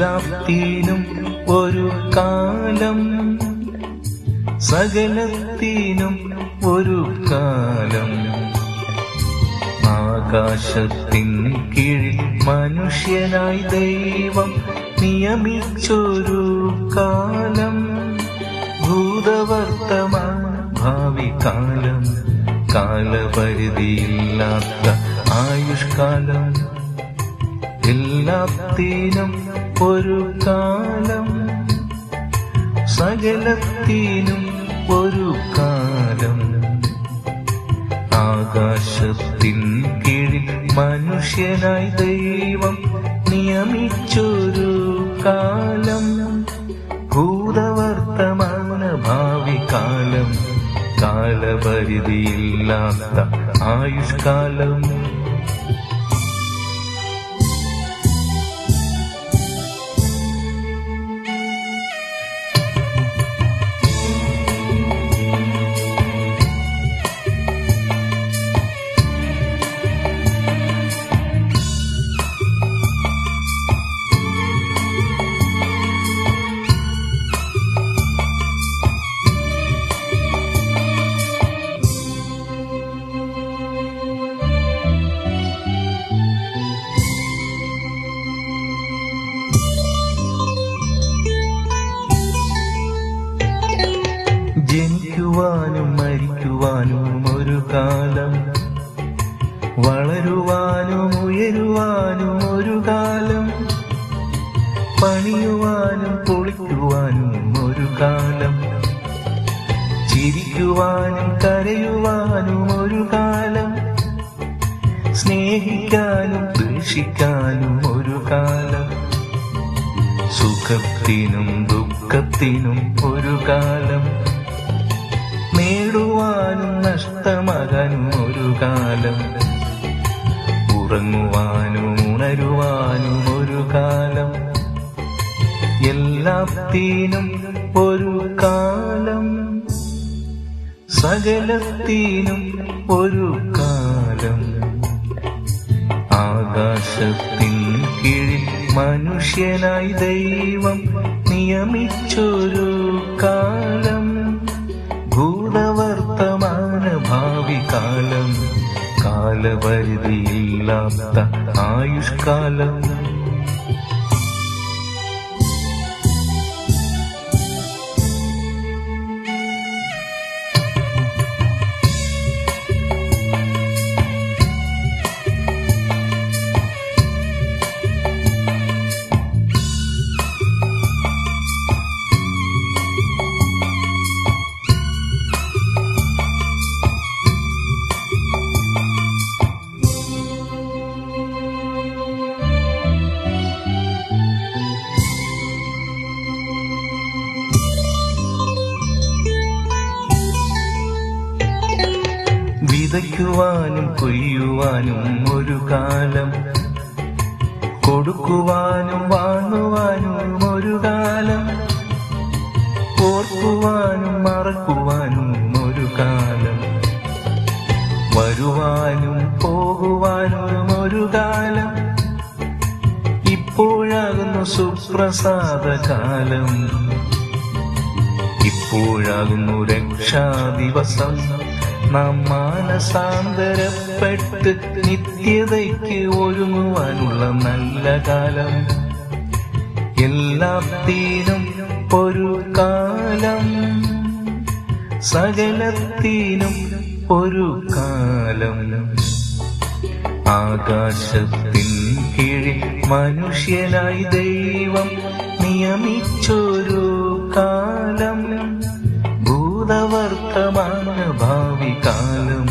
എല്ലാത്തിനും ഒരു കാലം. സകലത്തിനും ഒരു കാലം. ആകാശത്തിൻ കീഴിൽ മനുഷ്യനായി ദൈവം നിയമിച്ചൊരു കാലം. ഭൂതവർത്തമാ ഭാവി കാലം. കാലപരിധിയില്ലാത്ത ആയുഷ്കാലം. എല്ലാത്തിനും ഒരു കാലം സകലത്തിനും ഒരു കാലം. ആകാശത്തിൻ കീഴിൽ മനുഷ്യനായി ദൈവം നിയമിച്ചൊരു കാലം. ഭൂതവർത്തമാന ഭാവി കാലം. കാലപരിധിയില്ലാത്ത ആയുഷ്കാലം. മരിക്കുവാനും ഒരു കാലം വളരുവാനും ഉയരുവാനും ഒരു കാലം പണിയുവാനും പൊളിക്കുവാനും ഒരു കാലം ചിരിക്കുവാനും കരയുവാനും ഒരു കാലം സ്നേഹിക്കാനും ദ്വേഷിക്കാനും ഒരു കാലം സുഖത്തിനും ദുഃഖത്തിനും ഒരു കാലം. നേടുവാനും നഷ്ടമകനും ഒരു കാലം. ഉറങ്ങുവാനും ഉണരുവാനും ഒരു കാലം. എല്ലാത്തിനും ഒരു കാലം. സകലത്തിനും ഒരു കാലം. ആകാശത്തിൻ കീഴിൽ മനുഷ്യനായി ദൈവം നിയമിച്ചൊരു കാലം. ഭാവി കാലം കാലപരിധിയില്ലാത്ത ആയുഷ്കാലം. വിതയ്ക്കുവാനും കൊയ്യുവാനും ഒരു കാലം. കൊടുക്കുവാനും വാങ്ങുവാനും ഒരു കാലം. ഓർക്കുവാനും മറക്കുവാനും ഒരു കാലം. വരുവാനും പോകുവാനും ഒരു കാലം. ഇപ്പോഴാകുന്നു സുപ്രസാദ കാലം. ഇപ്പോഴാകുന്നു രക്ഷാദിവസം നാം മാനസാന്തരപ്പെട്ട് നിത്യതയ്ക്ക് ഒരുങ്ങുവാനുള്ള നല്ല കാലം. എല്ലാം എല്ലാത്തിനും ഒരു കാലം. സകലത്തിനും ഒരു കാലം. ആകാശത്തിൻ കീഴിൽ മനുഷ്യനായി ദൈവം നിയമിച്ചൊരു കാലം. ഭാവി കാലം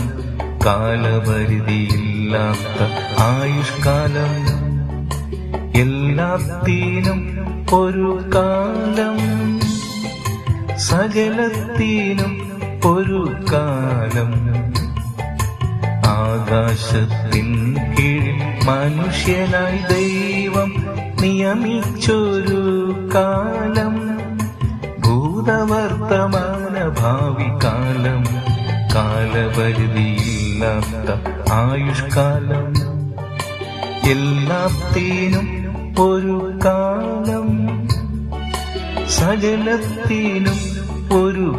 കാലപരിധിയില്ലാത്ത ആയുഷ്കാലം. എല്ലാത്തിനും ഒരു കാലം. സകലത്തിനും ഒരു കാലം. ആകാശത്തിൻ കീഴിൽ മനുഷ്യനായി ദൈവം നിയമിച്ചൊരു കാലം. ഭൂതവർത്തമാന ഭാവി കാലം കാലപരിധിയില്ലാത്ത ആയുഷ്കാലം. എല്ലാത്തിനും ഒരു കാലം. സകലത്തിനും ഒരു